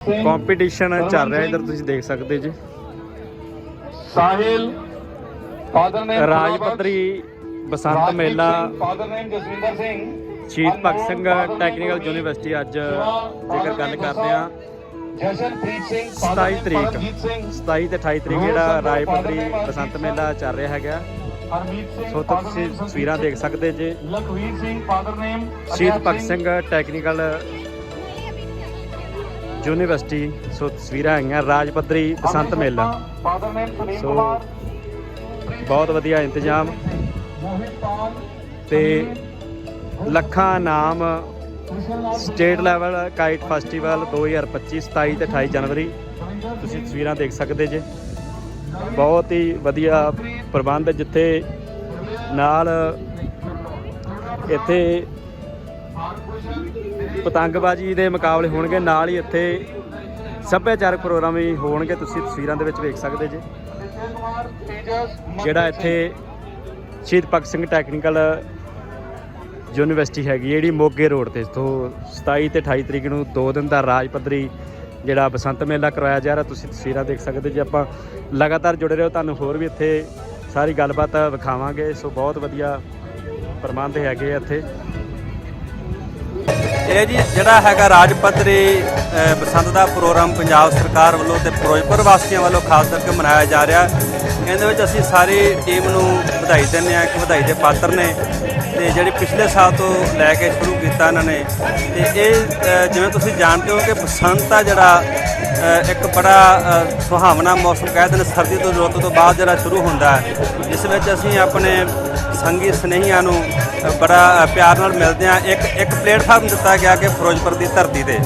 Competition ਚੱਲ ਰਿਹਾ ਇਧਰ ਤੁਸੀਂ ਦੇਖ ਸਕਦੇ ਜੀ। ਸਾਹਿਲ ਫਾਦਰ ਰਾਜ ਪੱਧਰੀ ਬਸੰਤ ਮੇਲਾ। ਫਾਦਰ ਜਸਵਿੰਦਰ ਸਿੰਘ ਸ਼ਹੀਦ ਭਗਤ ਸਿੰਘ ਟੈਕਨੀਕਲ ਯੂਨੀਵਰਸਿਟੀ ਅੱਜ ਜੇਕਰ ਗੱਲ ਕਰਦੇ ਆ ਜਸ਼ਨਪ੍ਰੀਤ ਸਿੰਘ 27 ਤਰੀਕ ਪਰਮਜੀਤ ਸਿੰਘ 27 ਤੇ 28 ਤਰੀਕ ਜਿਹੜਾ ਰਾਜ ਪੱਧਰੀ ਬਸੰਤ ਮੇਲਾ ਚੱਲ ਰਿਹਾ ਹੈਗਾ। ਹਰਮੀਤ ਸਿੰਘ ਸੋ ਤੁਸੀਂ ਤਸਵੀਰਾਂ ਦੇਖ ਸਕਦੇ ਜੇ। Lakhvir Singh father name Shaheed Bhagat Singh technical university so ਤਸਵੀਰਾਂ ਹੈਗੀਆਂ ਰਾਜ ਪੱਧਰੀ ਬਸੰਤ ਮੇਲਾ। ਸੋ, ਬਹੁਤ ਵਧੀਆ ਇੰਤਜ਼ਾਮ। ਮੋਹਿਤ ਤੇ ਲੱਖਾਂ ਨਾਮ ਸਟੇਟ ਲੈਵਲ ਕਾਈਟ ਫੈਸਟੀਵਲ 2025 27 ਤੇ 28 ਜਨਵਰੀ। ਤੁਸੀਂ ਤਸਵੀਰਾਂ ਦੇਖ ਸਕਦੇ ਜੇ। ਬਹੁਤ ਹੀ ਵਧੀਆ ਪ੍ਰਬੰਧ ਜਿੱਥੇ ਨਾਲ ਇੱਥੇ ਪਤੰਗਬਾਜ਼ੀ ਦੇ ਮੁਕਾਬਲੇ ਹੋਣਗੇ, ਨਾਲ ਹੀ ਇੱਥੇ ਸੱਭਿਆਚਾਰਕ ਪ੍ਰੋਗਰਾਮ ਵੀ ਹੋਣਗੇ, ਤੁਸੀਂ ਤਸਵੀਰਾਂ ਦੇ ਵਿੱਚ ਵੇਖ ਸਕਦੇ ਜੇ। ਜਿਹੜਾ ਇੱਥੇ ਸ਼ਹੀਦ ਭਗਤ ਸਿੰਘ ਟੈਕਨੀਕਲ ਯੂਨੀਵਰਸਿਟੀ ਹੈਗੀ, ਜਿਹੜੀ ਮੋਗੇ ਰੋਡ ਤੇ ਤੋਂ 27 ਤੇ 28 ਤਰੀਕ ਨੂੰ ਦੋ ਦਿਨ ਦਾ ਰਾਜ ਪੱਧਰੀ ਜਿਹੜਾ ਬਸੰਤ ਮੇਲਾ ਕਰਵਾਇਆ ਜਾ ਰਿਹਾ, ਤੁਸੀਂ ਤਸਵੀਰਾਂ ਦੇਖ ਸਕਦੇ ਜੇ, ਆਪਾਂ ਲਗਾਤਾਰ ਜੁੜੇ ਰਹੋ, ਤੁਹਾਨੂੰ ਹੋਰ ਵੀ ਇੱਥੇ ਸਾਰੀ ਗੱਲਬਾਤ ਵਿਖਾਵਾਂਗੇ। ਸੋ ਬਹੁਤ ਵਧੀਆ ਪ੍ਰਬੰਧ ਹੈਗੇ ਆ ਇੱਥੇ। ਇਹ ਜੀ ਜਿਹੜਾ ਹੈਗਾ ਰਾਜ ਪੱਧਰੀ ਬਸੰਤ ਦਾ ਪ੍ਰੋਗਰਾਮ ਪੰਜਾਬ ਸਰਕਾਰ ਵੱਲੋਂ ਤੇ ਫਿਰੋਜ਼ਪੁਰ ਵਾਸੀਆਂ ਵੱਲੋਂ ਖਾਸ ਕਰਕੇ ਮਨਾਇਆ ਜਾ ਰਿਹਾ। ਇਹਦੇ ਵਿੱਚ ਅਸੀਂ ਸਾਰੀ ਟੀਮ ਨੂੰ ਵਧਾਈ ਦਿੰਦੇ ਹਾਂ ਕਿ ਵਧਾਈ ਦੇ ਪਾਤਰ ਨੇ ਤੇ ਜਿਹੜੀ ਪਿਛਲੇ ਸਾਲ ਤੋਂ ਲੈ ਕੇ ਸ਼ੁਰੂ ਕੀਤਾ ਇਹਨਾਂ ਨੇ। ਤੇ ਇਹ ਜਿਵੇਂ ਤੁਸੀਂ ਜਾਣਦੇ ਹੋ ਕਿ ਬਸੰਤ ਆ ਜਿਹੜਾ ਇੱਕ ਬੜਾ ਸੁਹਾਵਣਾ ਮੌਸਮ ਕਹਿੰਦੇ ਨੇ ਸਰਦੀ ਤੋਂ, ਰੁੱਤ ਤੋਂ ਬਾਅਦ ਜਿਹੜਾ ਸ਼ੁਰੂ ਹੁੰਦਾ ਹੈ। ਜਿਸ ਵਿੱਚ ਅਸੀਂ ਆਪਣੇ ਸੰਗੀ ਸਨੇਹੀਆਂ ਨੂੰ ਬੜਾ ਪਿਆਰ ਨਾਲ ਮਿਲਦੇ ਆ ਇੱਕ ਇੱਕ ਪਲੇਟਫਾਰਮ ਦਿੱਤਾ ਗਿਆ ਕਿ ਫਿਰੋਜ਼ਪੁਰ ਦੀ ਧਰਤੀ ਤੇ।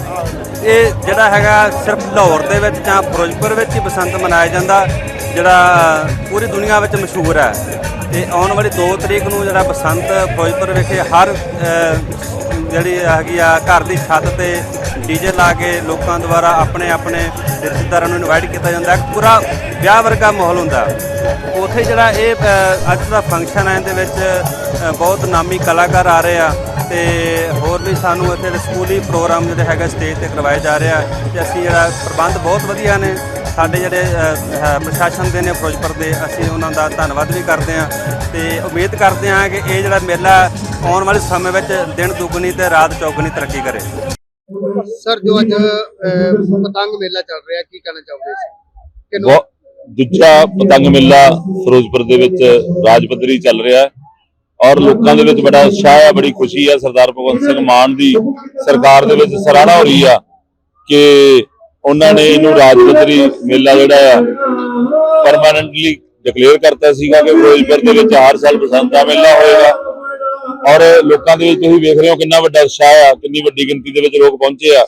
ਇਹ ਜਿਹੜਾ ਹੈਗਾ ਸਿਰਫ ਲਾਹੌਰ ਦੇ ਵਿੱਚ ਜਾਂ ਫਿਰੋਜ਼ਪੁਰ ਵਿੱਚ ਹੀ ਬਸੰਤ ਮਨਾਇਆ ਜਾਂਦਾ, ਜਿਹੜਾ ਪੂਰੀ ਦੁਨੀਆ ਵਿੱਚ ਮਸ਼ਹੂਰ ਹੈ। ਤੇ ਆਉਣ ਵਾਲੀ 2 ਤਰੀਕ ਨੂੰ ਜਿਹੜਾ ਬਸੰਤ ਫਿਰੋਜ਼ਪੁਰ ਵਿਖੇ ਹਰ ਜਿਹੜੀ ਹੈਗੀ ਆ ਘਰ ਦੀ ਛੱਤ ਤੇ ਡੀਜੇ ਲਾ ਕੇ ਲੋਕਾਂ ਦੁਆਰਾ ਆਪਣੇ ਆਪਣੇ ਰਿਸ਼ਤੇਦਾਰਾਂ ਨੂੰ ਇਨਵਾਈਟ ਕੀਤਾ ਜਾਂਦਾ ਹੈ। ਪੂਰਾ ਵਿਆਹ ਵਰਗਾ ਮਾਹੌਲ ਹੁੰਦਾ। ਉਥੇ ਜਿਹੜਾ ਇਹ ਅੱਜ ਦਾ ਫੰਕਸ਼ਨ ਹੈ, ਇਹਦੇ ਵਿੱਚ ਬਹੁਤ ਨਾਮੀ ਕਲਾਕਾਰ ਆ ਰਹੇ ਆ ਤੇ ਹੋਰ ਵੀ ਸਾਨੂੰ ਇੱਥੇ ਸਕੂਲੀ ਪ੍ਰੋਗਰਾਮ ਜਿਹੜੇ ਹੈਗਾ ਸਟੇਜ ਤੇ ਕਰਵਾਏ ਜਾ ਰਿਹਾ ਤੇ ਅਸੀਂ ਜਿਹੜਾ ਪ੍ਰਬੰਧ ਬਹੁਤ ਵਧੀਆ ਨੇ। ਸਾਡੇ ਜਿਹੜੇ ਹੈ ਪ੍ਰਸ਼ਾਸਨ ਦੇ ਨੇ, ਫਿਰੋਜ਼ਪੁਰ ਦੇ, ਅਸੀਂ ਉਹਨਾਂ ਦਾ ਧੰਨਵਾਦ ਵੀ ਕਰਦੇ ਹਾਂ ਤੇ ਉਮੀਦ ਕਰਦੇ ਹਾਂ ਕਿ ਇਹ ਜਿਹੜਾ ਮੇਲਾ ਆਉਣ ਵਾਲੇ ਸਮੇਂ ਵਿੱਚ ਦਿਨ ਦੁੱਗਣੀ ਤੇ ਰਾਤ ਚੌਗਣੀ ਤਰੱਕੀ ਕਰੇ। ਸਰ ਜੋ ਅੱਜ ਅਹ, ਪਤੰਗ ਮੇਲਾ ਚੱਲ ਰਿਹਾ ਕੀ ਕਹਿਣਾ ਚਾਹੋਗੇ ਇਸ? ਕਿਹਨੂੰ ਬਹੁਤ ਦੂਜਾ ਪਤੰਗ ਮੇਲਾ ਫਿਰੋਜ਼ਪੁਰ ਦੇ ਵਿੱਚ ਰਾਜ ਪੱਧਰੀ ਚੱਲ ਰਿਹਾ ਹੈ ਔਰ ਲੋਕਾਂ ਦੇ ਵਿੱਚ ਬੜਾ ਉਤਸ਼ਾਹ ਹੈ ਬੜੀ ਖੁਸ਼ੀ ਹੈ ਸਰਦਾਰ ਭਗਵੰਤ ਸਿੰਘ ਮਾਨ ਦੀ ਸਰਕਾਰ ਦੇ ਵਿੱਚ ਸਰਾਹਣਾ ਹੋ ਰਹੀ ਆ ਕਿ ਉਹਨਾਂ ਨੇ ਇਹਨੂੰ ਰਾਜ ਪੱਧਰੀ ਮੇਲਾ ਜਿਹੜਾ ਆ ਪਰਮਾਨੈਂਟਲੀ ਡਿਕਲੇਅਰ ਕਰਤਾ ਸੀਗਾ ਕਿ ਫਿਰੋਜ਼ਪੁਰ ਦੇ ਵਿੱਚ ਹਰ ਸਾਲ ਬਸੰਤ ਦਾ ਮੇਲਾ ਹੋਏਗਾ ਔਰ ਲੋਕਾਂ ਦੇ ਵਿੱਚ ਤੁਸੀਂ ਵੇਖ ਰਹੇ ਹੋ ਕਿੰਨਾ ਵੱਡਾ ਉਤਸ਼ਾਹ ਆ, ਕਿੰਨੀ ਵੱਡੀ ਗਿਣਤੀ ਦੇ ਵਿੱਚ ਲੋਕ ਪਹੁੰਚੇ ਆ।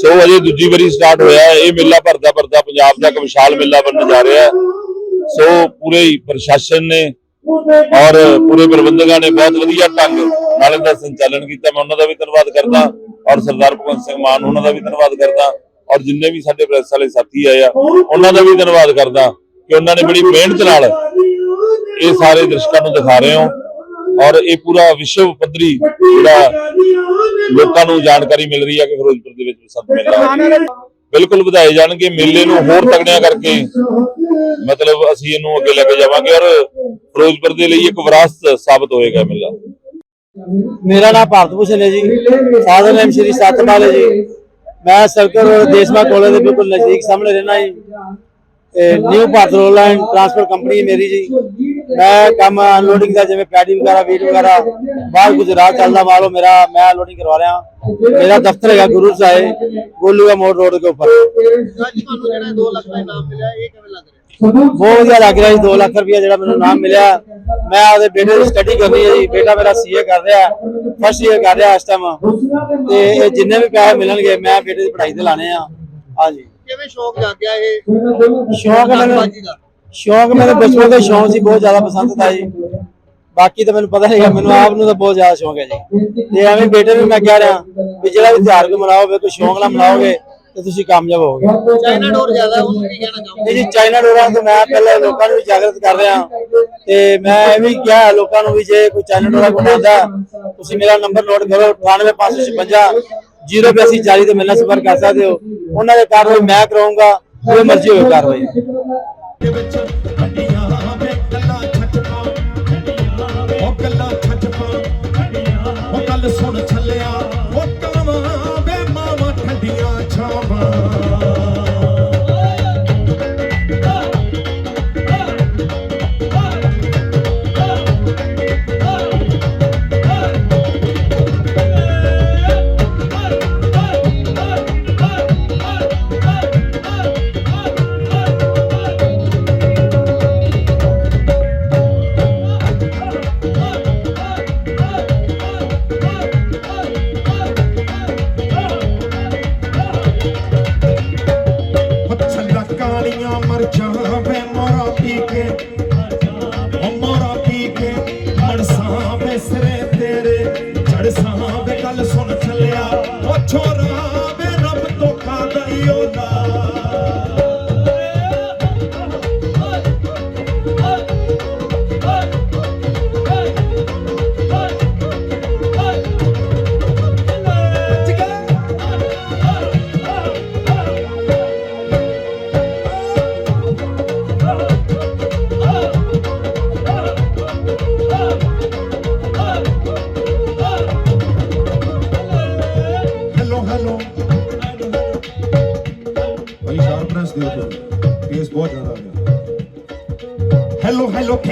ਸੋ ਅਜੇ ਦੂਜੀ ਵਾਰੀ ਸਟਾਰਟ ਹੋਇਆ ਇਹ ਮੇਲਾ ਭਰਦਾ ਭਰਦਾ ਪੰਜਾਬ ਦਾ ਇੱਕ ਵਿਸ਼ਾਲ ਮੇਲਾ ਬਣਨ ਜਾ ਰਿਹਾ ਹੈ। ਸੋ ਪੂਰੇ ਪ੍ਰਸ਼ਾਸਨ ਨੇ ਔਰ ਪੂਰੇ ਪ੍ਰਬੰਧਕਾਂ ਨੇ ਬਹੁਤ ਵਧੀਆ ਢੰਗ ਨਾਲ ਇਹਦਾ ਸੰਚਾਲਨ ਕੀਤਾ। ਮੈਂ ਉਹਨਾਂ ਦਾ ਵੀ ਧੰਨਵਾਦ ਕਰਦਾ ਔਰ ਸਰਦਾਰ ਭਗਵੰਤ ਸਿੰਘ ਮਾਨ ਉਹਨਾਂ ਦਾ ਵੀ ਧੰਨਵਾਦ ਕਰਦਾ ਔਰ ਜਿੰਨੇ ਵੀ ਸਾਡੇ ਪ੍ਰੈਸ ਵਾਲੇ ਸਾਥੀ ਆਏ ਆ, ਉਹਨਾਂ ਦਾ ਵੀ ਧੰਨਵਾਦ ਕਰਦਾ ਕਿ ਉਹਨਾਂ ਨੇ ਬੜੀ ਮਿਹਨਤ ਨਾਲ ਇਹ ਸਾਰੇ ਦਰਸ਼ਕਾਂ ਨੂੰ ਦਿਖਾ ਰਹੇ ਹੋ। ਔਰ ਇਹ ਪੂਰਾ ਵਿਸ਼ਵ ਪੱਧਰੀ ਜਿਹੜਾ ਲੋਕਾਂ ਨੂੰ ਜਾਣਕਾਰੀ ਮਿਲ ਰਹੀ ਹੈ ਕਿ ਫਿਰੋਜ਼ਪੁਰ ਦੇ ਵਿੱਚ ਬਸੰਤ ਮੇਲਾ ਬਿਲਕੁਲ ਵਧਾਏ ਜਾਣਗੇ, ਮੇਲੇ ਨੂੰ ਹੋਰ ਤਗੜਿਆਂ ਕਰਕੇ। ਮਤਲਬ ਅਸੀਂ ਇਹਨੂੰ ਅੱਗੇ ਲੈ ਕੇ ਜਾਵਾਂਗੇ ਔਰ ਫਿਰੋਜ਼ਪੁਰ ਦੇ ਲਈ ਇੱਕ ਵਿਰਾਸਤ ਸਾਬਤ ਹੋਏਗਾ ਮੇਲਾ। ਮੇਰਾ ਨਾਮ ਭਾਰਤ ਭੂਸ਼ਣ ਹੈ ਜੀ। ਫਾਦਰ ਨੇਮ ਸ਼੍ਰੀ ਸਤਪਾਲ ਹੈ ਜੀ। ਮੈਂ ਸਰਕਲ ਰੋਡ ਦੇਸ਼ਮਾ ਕਾਲਜ ਦੇ ਬਿਲਕੁਲ ਨਜ਼ਦੀਕ ਸਾਹਮਣੇ ਰਹਿਣਾ ਜੀ। New Bharat road transport company ਮੇਰੀ ਜੀ। ਮੈਂ ਕੰਮ ਅਨਲੋਡਿੰਗ ਦਾ ਜਿਵੇਂ ਪੈਡੀ ਵਗੈਰਾ ਵੀਟ ਵਗੈਰਾ, ਬਾਹਰ ਗੁਜਰਾਤ ਚੱਲਦਾ ਮਾਲੋ ਮੇਰਾ, ਮੈਂ ਅਨਲੋਡਿੰਗ ਕਰਵਾ ਰਿਹਾ। ਮੇਰਾ ਦਫ਼ਤਰ ਹੈਗਾ ਗੁਰੂ ਸਾਹਿਬ ਗੋਲੂਗਾ ਮੋੜ ਰੋਡ ਦੇ ਉੱਪਰ। ਅੱਜ ਤੁਹਾਨੂੰ ਜਿਹੜਾ 2 ਲੱਖ ਦਾ ਬਹੁਤ ਵਧੀਆ ਲੱਗ ਰਿਹਾ ਜੀ 2 ਲੱਖ ਰੁਪਏ ਜਿਹੜਾ ਮੈਨੂੰ ਨਾਮ ਮਿਲਿਆ। ਮੈਂ ਆਪਦੇ ਬੇਟੇ ਦੀ ਸਟੱਡੀ ਕਰਨੀ ਹੈ ਜੀ, ਬੇਟਾ ਮੇਰਾ ਸੀਏ ਕਰ ਰਿਹਾ ਫਸਟ ਈਅਰ ਕਰ ਰਿਹਾ ਇਸ ਟਾਈਮ ਤੇ ਜਿੰਨੇ ਵੀ ਪੈਸੇ ਮਿਲਣਗੇ, ਮੈਂ ਬੇਟੇ ਦੀ ਪੜ੍ਹਾਈ ਤੇ ਲਾਣੇ ਆ। ਹਾਂਜੀ। ਕਿਵੇਂ ਸ਼ੌਕ ਲੱਗ ਗਿਆ ਇਹ? ਸ਼ੌਕ ਮੈਨੂੰ ਪਤੰਗਬਾਜ਼ੀ ਦਾ। ਸ਼ੌਕ ਮੇਰੇ ਬਚਪਨ ਤੋਂ ਸ਼ੌਕ ਸੀ ਬਹੁਤ ਜ਼ਿਆਦਾ ਪਸੰਦ था ਜੀ। ਬਾਕੀ ਤਾਂ ਮੈਨੂੰ ਪਤਾ ਨਹੀਂਗਾ ਮੈਨੂੰ ਆਪ ਨੂੰ ਤਾਂ ਬਹੁਤ ਜ਼ਿਆਦਾ ਸ਼ੌਕ ਹੈ ਜੀ। ਤੇ ਐਵੇਂ ਬੇਟੇ ਨੂੰ ਮੈਂ ਕਹਿ ਰਿਹਾ ਵੀ ਜਿਹੜਾ ਵੀ ਤਿਉਹਾਰ ਕੋ ਮਨਾਓਗੇ ਕੋਈ ਸ਼ੌਕ ਨਾਲ ਮਨਾਓਗੇ ਤੇ ਤੁਸੀਂ ਕਾਮਯਾਬ ਹੋਵੋਗੇ। ਚਾਈਨਾ ਡੋਰ ਜ਼ਿਆਦਾ ਉਹਨੂੰ ਕੀ ਕਹਿਣਾ ਇਹ ਜੀ ਚਾਈਨਾ ਡੋਰਾਂ ਤੋਂ ਮੈਂ ਪਹਿਲੇ ਲੋਕਾਂ ਨੂੰ ਵੀ ਜਾਗਰਤ ਕਰ ਰਿਹਾ। ਤੇ ਮੈਂ ਇਹ ਵੀ ਕਿਹਾ ਲੋਕਾਂ ਨੂੰ ਵੀ ਜੇ ਕੋਈ ਚਾਈਨਾ ਡੋਰਾ ਬਣਾਉਂਦਾ ਤੁਸੀਂ ਮੇਰਾ ਨੰਬਰ ਨੋਟ ਕਰੋ 98556 08240 ਤੇ ਮਿਲਣਾ ਸੰਪਰਕ ਕਰ ਸਕਦੇ ਹੋ। ਉਹਨਾਂ ਦੇ ਕਾਰਵਾਈ ਮੈਂ ਕਰਾਉਂਗਾ ਜੋ ਮਰਜ਼ੀ ਹੋਵੇ ਕਾਰਵਾਈ।